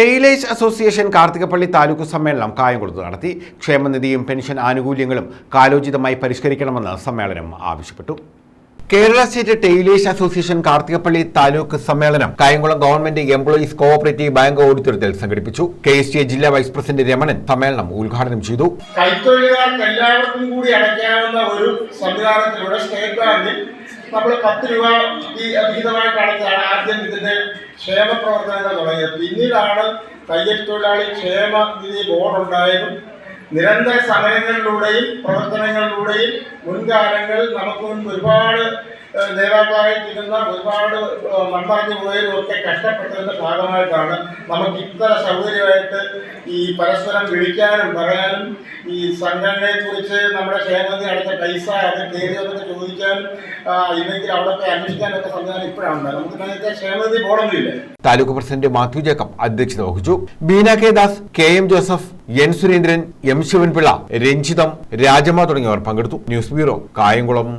Taylor's association Karthikappally taluk സമ്മേളനം കായംകുളത്ത് നടത്തി. ക്ഷേമനിധിയും പെൻഷൻ ആനുകൂല്യങ്ങളും കാലോചിതമായി പരിഷ്കരിക്കണമെന്ന് സമ്മേളനം ആവശ്യപ്പെട്ടു. Kerala state tailors association Karthikappally taluk സമ്മേളനം Kayamkulam government employees cooperative bank ഓഡിറ്റോറിയത്തിൽ സംഘടിപ്പിച്ചു. കെ എസ് ടി ജില്ലാ വൈസ് പ്രസിഡന്റ് രമണൻ സമ്മേളനം ഉദ്ഘാടനം ചെയ്തു. കൈത്തൊഴിലുകാർക്ക് എല്ലാവർക്കും കൂടി അടയ്ക്കാവുന്ന ഒരു സംവിധാനത്തിലൂടെ സ്റ്റേറ്റ് ബാങ്കിൽ നമ്മൾ പത്ത് രൂപ ഈ വിഹിതമായിട്ട് അടച്ചാണ് ആദ്യം ഇതിന്റെ ക്ഷേമ പ്രവർത്തനങ്ങൾ തുടങ്ങിയത്. പിന്നീടാണ് തൊഴിലാളി ക്ഷേമ നിധി ബോർഡ് ഉണ്ടായതും നിരന്തര സമരങ്ങളിലൂടെയും പ്രവർത്തനങ്ങളിലൂടെയും മുൻകാലങ്ങളിൽ നമുക്ക് മുൻപ് ഒരുപാട് നേതാക്കളായിട്ടിരുന്ന ഒരുപാട് മൺപറഞ്ഞു പോയതും ഒക്കെ കഷ്ടപ്പെട്ടതിന്റെ ഭാഗമായിട്ടാണ് നമുക്ക് ഇത്ര സൗകര്യമായിട്ട് ഈ പരസ്പരം വിളിക്കാനും പറയാനും ഈ സംഘടനയെ കുറിച്ച് നമ്മുടെ ക്ഷേമത്തിൽ അടുത്ത പൈസ അത് കയറിയതൊക്കെ ചോദിക്കാനും ഇല്ലെങ്കിൽ പോയി അന്വേഷിക്കാനൊക്കെ സംവിധാനം ഇപ്പോഴാണ് നമുക്ക് നേരത്തെ ക്ഷേമനിധി ബോർഡൊന്നുമില്ല. താലൂക്ക് പ്രസിഡന്റ് മാത്യു ജേക്കബ് അധ്യക്ഷത വഹിച്ചു. Beena K Das K M Joseph N Surendran M Sivanpillai Ranjitham Rajamma തുടങ്ങിയവർ പങ്കെടുത്തു. News bureau Kayamkulam.